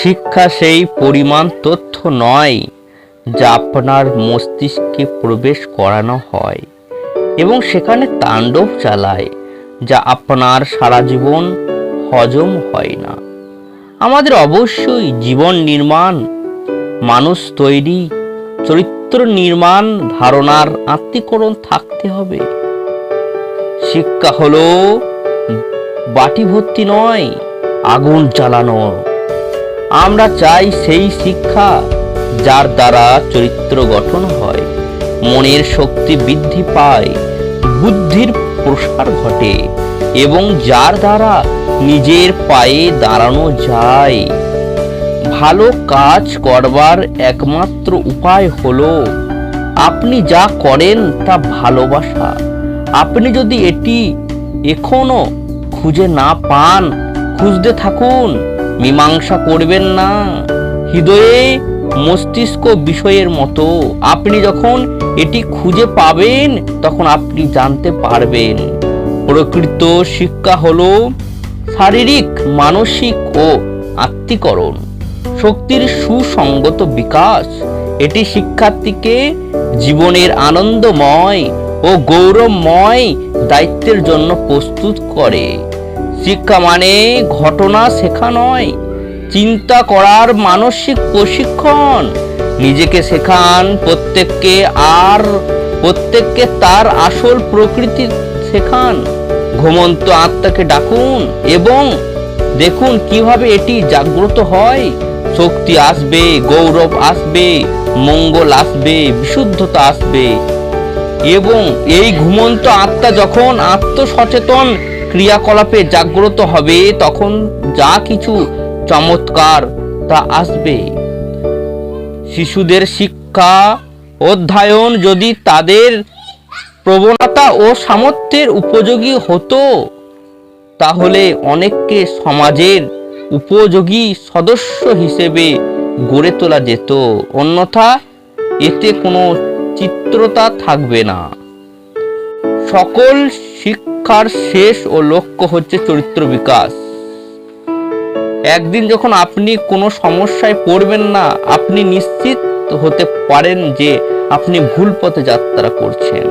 শিক্ষা সেই পরিমাণ তথ্য নয় যা আপনার মস্তিষ্কে প্রবেশ করানো হয় এবং সেখানে তাণ্ডব চালায় যা আপনার সারা জীবন হজম হয় না। আমাদের অবশ্যই জীবন নির্মাণ, মানুষ তৈরি, চরিত্র নির্মাণ ধারণার আত্মীকরণ থাকতে হবে। শিক্ষা হলো বাটি ভর্তি নয়, আগুন জ্বালানো। আমরা চাই সেই শিক্ষা যার দ্বারা চরিত্র গঠন হয়। মনের শক্তি বৃদ্ধি পায়, বুদ্ধির প্রসার ঘটে, এবং যার দ্বারা নিজের পায়ে দাঁড়ানো যায়। ভালো কাজ করবার একমাত্র উপায় হলো, আপনি যা করেন তা ভালোবাসা। আপনি যদি এটি এখনও খুঁজে না পান, খুঁজতে থাকুন। মীমাংসা করবেন না। হৃদয়ে মস্তিষ্ক বিষয়ের মতো। আপনি যখন এটি খুঁজে পাবেন, তখন আপনি জানতে পারবেন। প্রকৃত শিক্ষা হল শারীরিক, মানসিক ও আত্মীকরণ। শক্তির সুসঙ্গত বিকাশ। এটি শিক্ষার্থীকে জীবনের আনন্দময় ও গৌরবময় দায়িত্বের জন্য প্রস্তুত করে। শিক্ষা মানে ঘটনা শেখা নয়। চিন্তা করার মানসিক প্রশিক্ষণ। নিজেকে শেখান প্রত্যেককে আর, প্রত্যেককে তার আসল প্রকৃতি শেখান। ঘুমন্ত আত্মাকে ডাকুন এবং দেখুন কীভাবে এটি জাগ্রত হয়। শক্তি আসবে, গৌরব আসবে, মঙ্গল আসবে, বিশুদ্ধতা আসবে। এবং এই ঘুমন্ত আত্মা যখন আত্মসচেতন ক্রিয়াকলাপে জাগ্রত হবে, তখন যা কিছু চমৎকার তা আসবে। শিশুদের শিক্ষা অধ্যয়ন যদি তাদের প্রবণতা ও সামর্থ্যের উপযোগী হতো, তাহলে অনেককে সমাজের উপযোগী সদস্য হিসেবে গড়ে তোলা যেত। অন্যথা এতে কোনো চিত্রতা থাকবে না। সকল শিক্ষার শেষ ও লক্ষ্য হচ্ছে চরিত্র বিকাশ। একদিন যখন আপনি কোনো সমস্যায় পড়বেন না, আপনি নিশ্চিত হতে পারেন যে আপনি ভুল পথে যাত্রা করছেন।